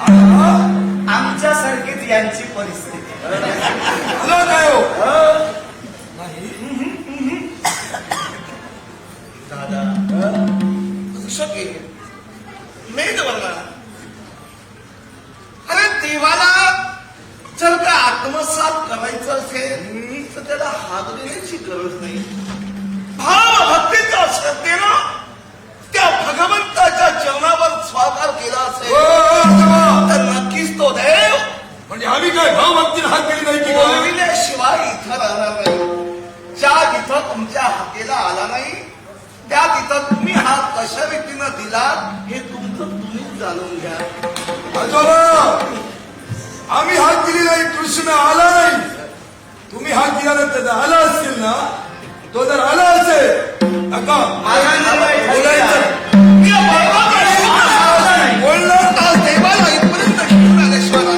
आमच्या सारखीच यांची परिस्थिती. काय हो दादा. शकेल वर्णा अरे देवाला जर का आत्मसात करायचं असेल तर त्याला हात देण्याची गरज नाही. हात केली नाही की काय इथं राहणार नाही. ज्या तिथं तुमच्या हाकेला आला नाही त्या तिथं तुम्ही हात कशा व्यक्तीनं दिला हे तुमचं तुम्हीच जाणून घ्या. आजोबा आम्ही हात दिली नाही कृष्ण आला नाही. तुम्ही हात दिल्यानंतर आला असतील ना? तो जर आला असेल नका. बोलायचं